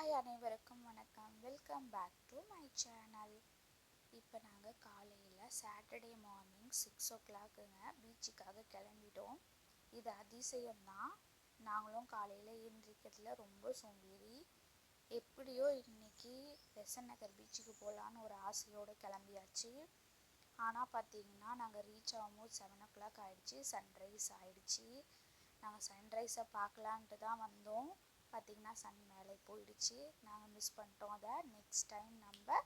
Hi அனைவருக்கும் வணக்கம். Welcome back to my channel இப்போ நாங்கள் காலையில் சாட்டர்டே மார்னிங் சிக்ஸ் ஓ கிளாக்குங்க பீச்சுக்காக கிளம்பிட்டோம். இது அதிசயம்தான் நாங்களும் காலையில் எழுந்திரிக்கிறதுல ரொம்ப சோம்பேறி. எப்படியோ இன்னைக்கு பெசன் நகர் பீச்சுக்கு போகலான்னு ஒரு ஆசையோடு கிளம்பியாச்சு. ஆனால் பார்த்தீங்கன்னா நாங்கள் ரீச் ஆகும்போது செவன் ஓ கிளாக் ஆகிடுச்சி சன்ரைஸ் ஆகிடுச்சி நாங்கள் சன்ரைஸை பார்க்கலான்ட்டு தான் வந்தோம். பார்த்திங்கன்னா சன் மேலே போயிடுச்சு. நாங்கள் மிஸ் பண்ணிட்டோம் அதை. நெக்ஸ்ட் டைம் நம்ம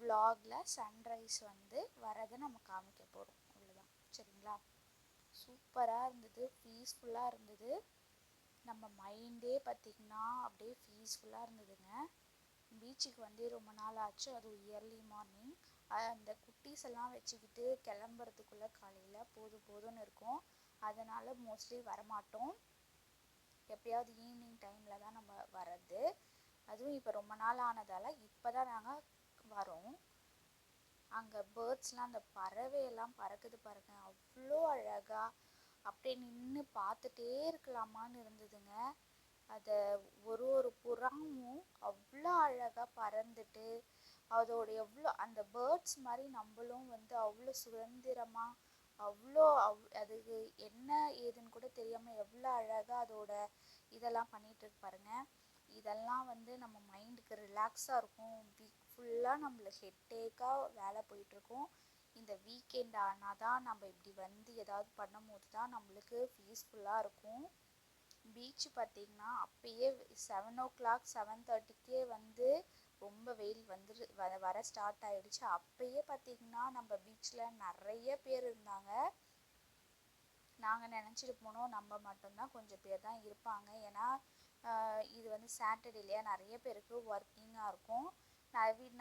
vlogல சன்ரைஸ் வந்து வரதை நம்ம காமிக்க போகிறோம் அவ்வளோதான் சரிங்களா? சூப்பராக இருந்தது. பீஸ்ஃபுல்லாக இருந்தது. நம்ம மைண்டே பார்த்திங்கன்னா அப்படியே பீஸ்ஃபுல்லாக இருந்ததுங்க. பீச்சுக்கு வந்து ரொம்ப நாள் ஆச்சு. அது இயர்லி மார்னிங் அந்த குட்டீஸ் எல்லாம் வச்சுக்கிட்டு கிளம்புறதுக்குள்ளே காலையில் போதும் போதும்னு இருக்கும். அதனால் மோஸ்ட்லி வரமாட்டோம். எப்பயாவது ஈவினிங் டைமில் தான் நம்ம வர்றது. அதுவும் இப்போ ரொம்ப நாள் ஆனதால் இப்போ தான் நாங்கள் வரோம். அங்கே பேர்ட்ஸ்லாம் அந்த பறவையெல்லாம் பறக்குது பாருங்க. அவ்வளோ அழகாக அப்படியே நின்று பார்த்துட்டே இருக்கலாமான்னு இருந்ததுங்க. அதை ஒரு ஒரு புறாமும் அவ்வளோ அழகாக பறந்துட்டு அதோட எவ்வளோ அந்த பேர்ட்ஸ் மாதிரி நம்மளும் வந்து அவ்வளோ சுதந்திரமாக அவ்வளோ அவ் அதுக்கு என்ன ஏதுன்னு கூட தெரியாமல் எவ்வளோ அழகாக அதோட இதெல்லாம் பண்ணிகிட்ருக்கு பாருங்கள் இதெல்லாம் வந்து நம்ம மைண்டுக்கு ரிலாக்ஸாக இருக்கும். வீக் ஃபுல்லாக நம்மளுக்கு ஹெட்டேக்காக வேலை போயிட்டுருக்கும் இந்த வீக்கெண்ட் ஆனால் தான் நம்ம இப்படி வந்து ஏதாவது பண்ணும் போது தான் நம்மளுக்கு பீஸ்ஃபுல்லாக இருக்கும். பீச் பார்த்திங்கன்னா அப்பயே செவன் ஓ கிளாக் செவன் தேர்ட்டிக்கே வந்து ரொம்ப வெயில் வந்துரு வர வர ஸ்டார்ட் ஆயிடுச்சு. அப்பயே பார்த்திங்கன்னா நம்ம பீச்சில் நிறைய பேர் இருந்தாங்க. நாங்கள் நினச்சிட்டு போனோம் நம்ம மட்டும்தான் கொஞ்சம் பேர் தான் இருப்பாங்க. ஏன்னா இது வந்து சாட்டர்டே இல்லையா நிறைய பேருக்கு ஒர்க்கிங்காக இருக்கும்.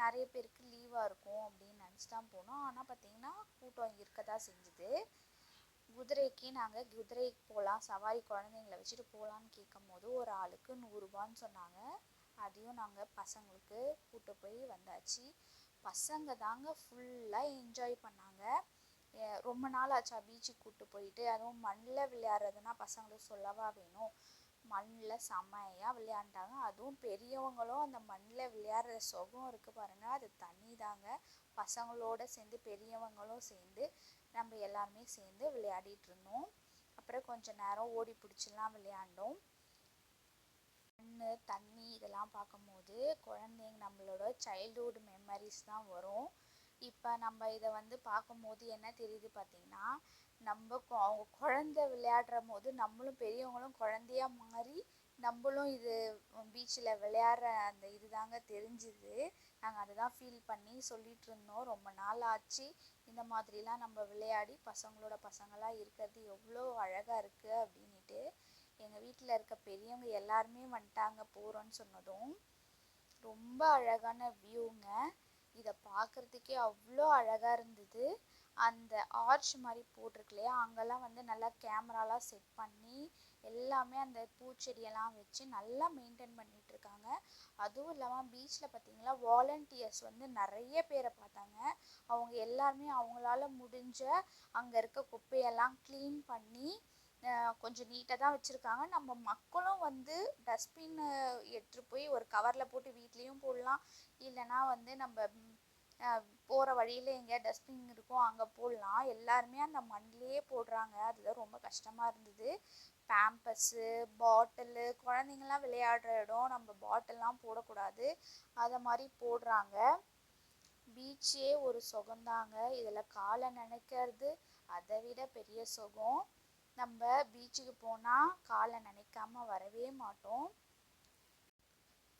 நிறைய பேருக்கு லீவாக இருக்கும் அப்படின்னு நினச்சி தான் போனோம். ஆனால் பார்த்திங்கன்னா கூட்டம் இருக்க தான் செஞ்சுது. குதிரைக்கு நாங்கள் குதிரைக்கு போகலாம் சவாரி குழந்தைங்கள வச்சுட்டு போகலான்னு கேட்கும் போது ஒரு ஆளுக்கு நூறுரூபான்னு சொன்னாங்க. அதையும் நாங்கள் பசங்களுக்கு கூட்டு போய் வந்தாச்சு. பசங்க தாங்க ஃபுல்லாக என்ஜாய் பண்ணாங்க. ரொம்ப நாள் ஆச்சா பீச்சுக்கு கூட்டு போயிட்டு. அதுவும் மண்ணில் விளையாடுறதுனா பசங்களுக்கு சொல்லவா வேணும். மண்ணில் செம்மையாக விளையாண்டாங்க. அதுவும் பெரியவங்களும் அந்த மண்ணில் விளையாடுற சுகம் இருக்குது பாருங்கள் அது தண்ணி தாங்க. பசங்களோட சேர்ந்து பெரியவங்களும் சேர்ந்து நம்ம எல்லாருமே சேர்ந்து விளையாடிட்டு இருந்தோம். அப்புறம் கொஞ்சம் நேரம் ஓடி பிடிச்சிலாம் விளையாண்டோம். மண் தண்ணி இதெல்லாம் பார்க்கும்போது குழந்தைங்க நம்மளோட சைல்டுஹுட் மெமரிஸ் தான் வரும். இப்போ நம்ம இதை வந்து பார்க்கும்போது என்ன தெரியுது பார்த்தீங்கன்னா நம்ம அவங்க குழந்த விளையாடுற போது நம்மளும் பெரியவங்களும் குழந்தையா மாறி நம்மளும் இது பீச்சில் விளையாடுற அந்த இது தாங்க தெரிஞ்சுது. நாங்கள் அதை தான் ஃபீல் பண்ணி சொல்லிட்டு இருந்தோம். ரொம்ப நாள் ஆச்சு. இந்த மாதிரிலாம் நம்ம விளையாடி பசங்களோட பசங்களாக இருக்கிறது எவ்வளோ அழகாக இருக்குது அப்படின்ட்டு எங்கள் வீட்டில் இருக்க பெரியவங்க எல்லாருமே வந்துட்டாங்க போகிறோன்னு சொன்னதும் ரொம்ப அழகான வியூங்க இதை பார்க்குறதுக்கே அவ்வளோ அழகாக இருந்தது. அந்த ஆர்ச் மாதிரி போட்டிருக்கு இல்லையா அங்கெல்லாம் வந்து நல்லா கேமராலாம் செட் பண்ணி எல்லாமே அந்த பூச்செடியெல்லாம் வச்சு நல்லா மெயின்டைன் பண்ணிட்டு இருக்காங்க. அதுவும் இல்லாமல் பீச்சில் பார்த்தீங்களா வாலண்டியர்ஸ் வந்து நிறைய பேரை பார்த்தாங்க. அவங்க எல்லாருமே அவங்களால முடிஞ்ச அங்கே இருக்க குப்பையெல்லாம் க்ளீன் பண்ணி கொஞ்சம் நீட்டாக தான் வச்சுருக்காங்க. நம்ம மக்களும் வந்து டஸ்ட்பின்னு எடுத்துகிட்டு போய் ஒரு கவரில் போட்டு வீட்லேயும் போடலாம். இல்லைனா வந்து நம்ம போகிற வழியில் எங்கேயா டஸ்ட்பின் இருக்கும் அங்கே போடலாம். எல்லாருமே அந்த மண்ணிலே போடுறாங்க. அதுதான் ரொம்ப கஷ்டமாக இருந்தது. பேம்பஸ்ஸு பாட்டிலு குழந்தைங்களாம் விளையாடுற இடம். நம்ம பாட்டில்லாம் போடக்கூடாது. அதை மாதிரி போடுறாங்க. பீச்சே ஒரு சுகந்தாங்க இதில் காலை நினைக்கிறது அதை விட பெரிய சுகம். நம்ம பீச்சுக்கு போனால் காலை நினைக்காம வரவே மாட்டோம்.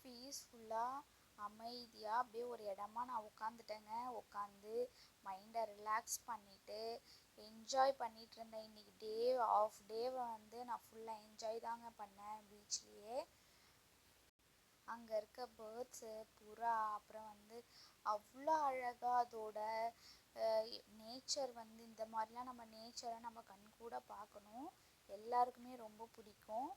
பீஸ்ஃபுல்லாக அமைதியாக அப்படியே ஒரு இடமா நான் உட்காந்துட்டேங்க உட்காந்து மைண்டை ரிலாக்ஸ் பண்ணிவிட்டு என்ஜாய் பண்ணிகிட்டு இருந்தேன். இன்றைக்கி டே ஆஃப் டேவை வந்து நான் ஃபுல்லாக என்ஜாய் தாங்க பண்ணேன் பீச்லேயே அங்கே இருக்க பேர்ட்ஸு புறா அப்புறம் வந்து அவ்வளோ அழகாக அதோட நேச்சர் வந்து இந்த மாதிரிலாம் நம்ம நேச்சரை நம்ம கண் கூட பார்க்கணும். எல்லாருக்குமே ரொம்ப பிடிக்கும்.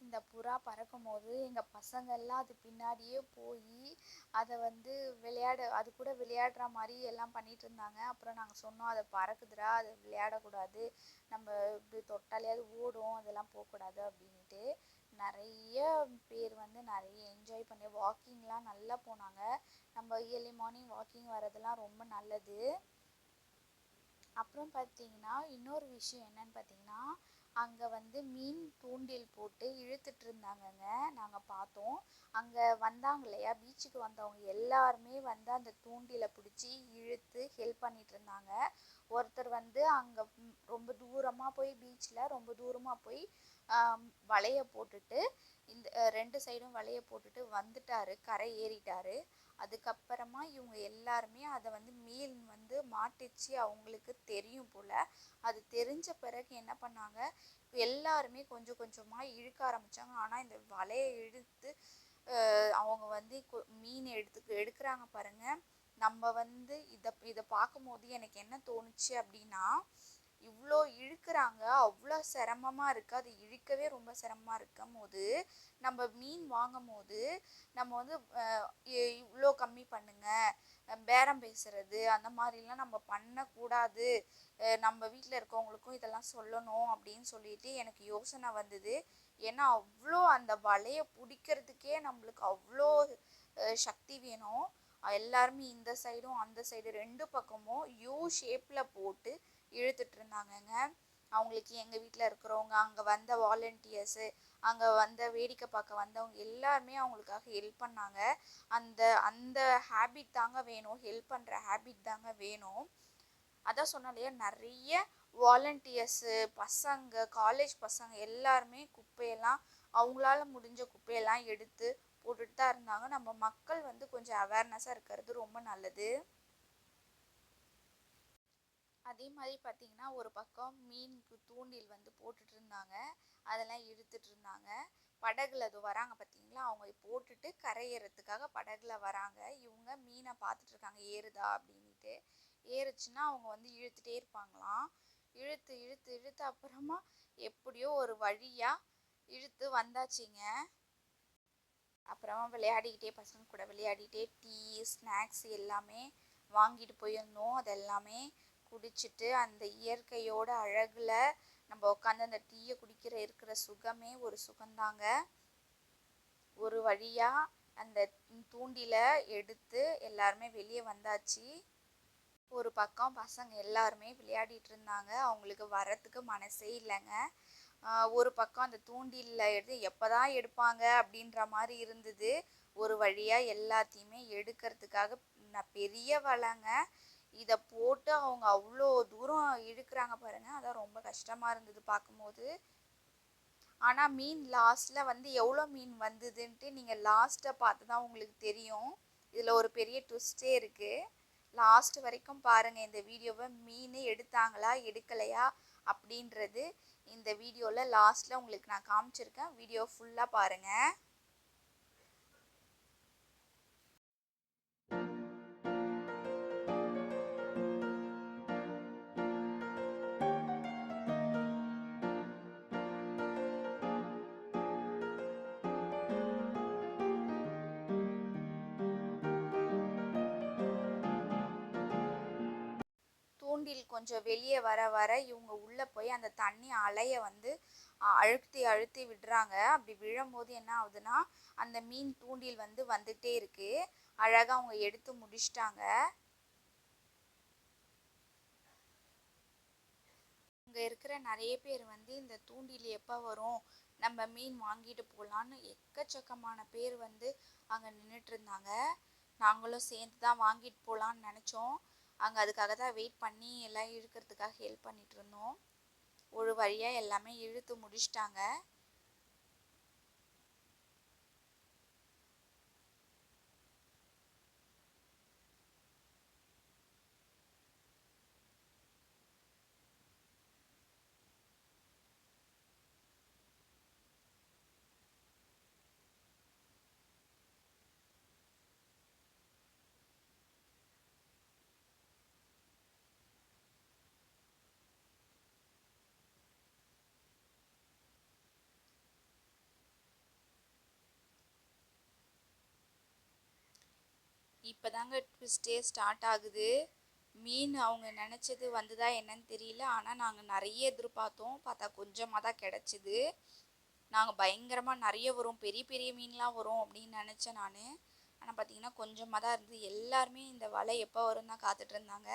இந்த புறா பறக்கும் போது எங்கள் பசங்கள்லாம் அது பின்னாடியே போய் அதை வந்து விளையாட அது கூட விளையாடுற மாதிரி எல்லாம் பண்ணிட்டு இருந்தாங்க. அப்புறம் நாங்கள் சொன்னோம் அதை பறக்குதுடா அது விளையாடக்கூடாது. நம்ம இப்படி தொட்டாலே அது ஓடும் அதெல்லாம் போகக்கூடாது அப்படின்ட்டு நிறைய பேர் வந்து நிறைய என்ஜாய் பண்ணி வாக்கிங்லாம் நல்லா போனாங்க. நம்ம இயர்லி மார்னிங் வாக்கிங் வரதெல்லாம் ரொம்ப நல்லது. அப்புறம் பார்த்தீங்கன்னா இன்னொரு விஷயம் என்னன்னு பார்த்தீங்கன்னா அங்கே வந்து மீன் தூண்டில் போட்டு இழுத்துட்டு இருந்தாங்கங்க. நாங்கள் பார்த்தோம். அங்கே வந்தாங்க இல்லையா? பீச்சுக்கு வந்தவங்க எல்லாருமே வந்து அந்த தூண்டிலை பிடிச்சி இழுத்து ஹெல்ப் பண்ணிட்டு இருந்தாங்க. ஒருத்தர் வந்து அங்கே ரொம்ப தூரமாக போய் பீச்சில் ரொம்ப தூரமாக போய் வலையை போட்டுட்டு இந்த ரெண்டு சைடும் வலையை போட்டுட்டு வந்துட்டாரு கரை ஏறிட்டாரு. அதுக்கப்புறமா இவங்க எல்லாருமே அதை வந்து மீன் வந்து மாட்டிச்சு அவங்களுக்கு தெரியும் போல். அது தெரிஞ்ச பிறகு என்ன பண்ணாங்க எல்லாருமே கொஞ்சம் கொஞ்சமாக இழுக்க ஆரம்பித்தாங்க ஆனால் இந்த வலையை இழுத்து அவங்க வந்து மீன் எடுத்து எடுக்கிறாங்க பாருங்கள் நம்ம வந்து இதை இதை பார்க்கும்போது எனக்கு என்ன தோணுச்சு அப்படின்னா இவ்வளோ இழுக்கிறாங்க அவ்வளோ சிரமமாக இருக்குது அது இழுக்கவே ரொம்ப சிரமமாக இருக்கும் போது நம்ம மீன் வாங்கும் போது நம்ம வந்து இவ்வளோ கம்மி பண்ணுங்கள் பேரம் பேசுறது அந்த மாதிரிலாம் நம்ம பண்ணக்கூடாது. நம்ம வீட்டில் இருக்கவங்களுக்கும் இதெல்லாம் சொல்லணும் அப்படின்னு சொல்லிட்டு எனக்கு யோசனை வந்தது. ஏன்னா அவ்வளோ அந்த வலையை பிடிக்கிறதுக்கே நம்மளுக்கு அவ்வளோ சக்தி வேணும். எல்லாருமே இந்த சைடும் அந்த சைடு ரெண்டு பக்கமும் யூ ஷேப்பில் போட்டு இழுத்துட்டு இருந்தாங்கங்க அவங்களுக்கு எங்கள் வீட்டில் இருக்கிறவங்க அங்கே வந்த வாலண்டியர்ஸு அங்கே வந்த வேடிக்கை பார்க்க வந்தவங்க எல்லாருமே அவங்களுக்காக ஹெல்ப் பண்ணாங்க. அந்த அந்த ஹேபிட் தாங்க வேணும். ஹெல்ப் பண்ணுற ஹேபிட் தாங்க வேணும். அதான் சொன்னாலே நிறைய வாலண்டியர்ஸு பசங்க காலேஜ் பசங்க எல்லாருமே குப்பையெல்லாம் அவங்களால முடிஞ்ச குப்பையெல்லாம் எடுத்து போட்டுட்டு தான் இருந்தாங்க. நம்ம மக்கள் வந்து கொஞ்சம் அவேர்னஸாக இருக்கிறது ரொம்ப நல்லது. அதே மாதிரி பார்த்தீங்கன்னா ஒரு பக்கம் மீனுக்கு தூண்டில் வந்து போட்டுட்டு இருந்தாங்க அதெல்லாம் இழுத்துட்டு இருந்தாங்க படகுல அது வராங்க பார்த்தீங்களா? அவங்க போட்டுட்டு கரையேறதுக்காக படகுல வராங்க. இவங்க மீனை பார்த்துட்டு இருக்காங்க ஏறுதா? அப்படின்ட்டு ஏறுச்சுன்னா அவங்க வந்து இழுத்துட்டே இருப்பாங்களாம். இழுத்து இழுத்து இழுத்து அப்புறமா எப்படியோ ஒரு வழியாக இழுத்து வந்தாச்சுங்க. அப்புறமா விளையாடிக்கிட்டே பசங்க கூட விளையாடிக்கிட்டே டீ ஸ்நாக்ஸ் எல்லாமே வாங்கிட்டு போயிருந்தோம். அது எல்லாமே குடிச்சிட்டு அந்த இயற்கையோட அழகில் நம்ம உட்காந்து அந்த டீயை குடிக்கிற இருக்கிற சுகமே ஒரு சுகந்தாங்க. ஒரு வழியாக அந்த தூண்டில எடுத்து எல்லாருமே வெளியே வந்தாச்சு. ஒரு பக்கம் பசங்க எல்லாருமே விளையாடிட்டு இருந்தாங்க. அவங்களுக்கு வரத்துக்கு மனசே இல்லைங்க. ஒரு பக்கம் அந்த தூண்டிலில் எடுத்து எப்போ தான் எடுப்பாங்க அப்படின்ற மாதிரி இருந்தது. ஒரு வழியாக எல்லாத்தையுமே எடுக்கிறதுக்காக நான் பெரிய வலைங்க. இதை போட்டு அவங்க அவ்வளோ தூரம் இழுக்கிறாங்க பாருங்கள் அதான் ரொம்ப கஷ்டமாக இருந்தது பார்க்கும்போது ஆனால் மீன் லாஸ்ட்டில் வந்து எவ்வளோ மீன் வந்ததுன்ட்டு நீங்கள் லாஸ்ட்டை பார்த்து தான் உங்களுக்கு தெரியும். இதில் ஒரு பெரிய ட்விஸ்டே இருக்குது லாஸ்ட் வரைக்கும் பாருங்கள் இந்த வீடியோவை மீன் எடுத்தாங்களா எடுக்கலையா அப்படின்றது இந்த வீடியோவில் லாஸ்ட்டில் உங்களுக்கு நான் காமிச்சிருக்கேன். வீடியோ ஃபுல்லாக பாருங்கள் கொஞ்சம் வெளியே வர வர இவங்க உள்ளே போய் அந்த தண்ணி அலைய வந்து அழுத்தி அழுத்தி விடுறாங்க. அப்படி விழும்போது என்ன ஆகுதுன்னா அந்த மீன் தூண்டில் வந்து வந்துட்டே இருக்கு. அழகாக அவங்க எடுத்து முடிச்சிட்டாங்க. இங்கே இருக்கிற நிறைய பேர் வந்து இந்த தூண்டில் எப்போ வரும் நம்ம மீன் வாங்கிட்டு போகலான்னு எக்கச்சக்கமான பேர் வந்து அங்கே நின்றுட்டு இருந்தாங்க. நாங்களும் சேர்ந்து தான் வாங்கிட்டு போகலான்னு நினச்சோம். அங்கே அதுக்காக தான் வெயிட் பண்ணி எல்லாம் இழுக்கிறதுக்காக ஹெல்ப் பண்ணிகிட்டு இருந்தோம். ஒரு வழியாக எல்லாமே இழுத்து முடிச்சிட்டாங்க. இப்போ தாங்க ட்விஸ்டே ஸ்டார்ட் ஆகுது. மீன் அவங்க நினச்சது வந்ததா என்னன்னு தெரியல. ஆனால் நாங்கள் நிறைய எதிர்பார்த்தோம். பார்த்தா கொஞ்சமாக தான் கிடச்சிது. நாங்கள் பயங்கரமாக நிறைய வரும். பெரிய பெரிய மீன்லாம் வரும் அப்படின்னு நினச்சேன் நான். ஆனால் பார்த்தீங்கன்னா கொஞ்சமாக தான் இருந்தது. எல்லாருமே இந்த வலை எப்போ வரும் தான் காத்துட்டு இருந்தாங்க.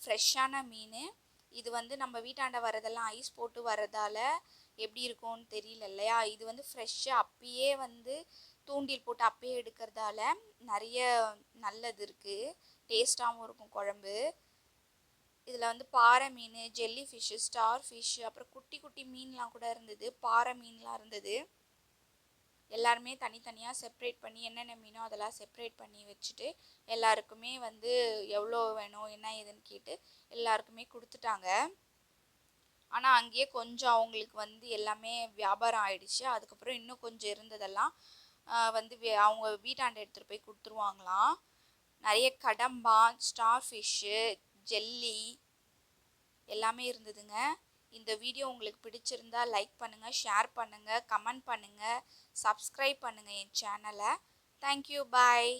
ஃப்ரெஷ்ஷான மீன். இது வந்து நம்ம வீட்டாண்ட வரதெல்லாம் ஐஸ் போட்டு வரதால எப்படி இருக்கும்னு தெரியல இல்லையா? இது வந்து ஃப்ரெஷ்ஷாக அப்பயே வந்து தூண்டில் போட்டு அப்பயே எடுக்கிறதால நிறைய நல்லது இருக்குது டேஸ்ட்டாகவும் இருக்கும் குழம்பு. இதில் வந்து பாறை மீன் ஜெல்லி ஃபிஷ்ஷு ஸ்டார் ஃபிஷ்ஷு அப்புறம் குட்டி குட்டி மீன்லாம் கூட இருந்தது. பாறை மீன்லாம் இருந்தது. எல்லாருமே தனித்தனியாக செப்ரேட் பண்ணி என்னென்ன மீனோ அதெல்லாம் செப்ரேட் பண்ணி வச்சுட்டு எல்லாருக்குமே வந்து எவ்வளோ வேணும் என்ன ஏதுன்னு கேட்டு எல்லாருக்குமே கொடுத்துட்டாங்க. ஆனால் அங்கேயே கொஞ்சம் அவங்களுக்கு வந்து எல்லாமே வியாபாரம் ஆயிடுச்சு. அதுக்கப்புறம் இன்னும் கொஞ்சம் இருந்ததெல்லாம் வந்து அவங்க வீட்டாண்ட எடுத்துகிட்டு போய் கொடுத்துருவாங்களாம். நிறைய கடம்பா ஸ்டார் ஃபிஷ்ஷு ஜெல்லி எல்லாமே இருந்ததுங்க. இந்த வீடியோ உங்களுக்கு பிடிச்சிருந்தா லைக் பண்ணுங்கள் ஷேர் பண்ணுங்கள் கமெண்ட் பண்ணுங்கள் சப்ஸ்கிரைப் பண்ணுங்கள் என் சேனலை தேங்க்யூ பாய்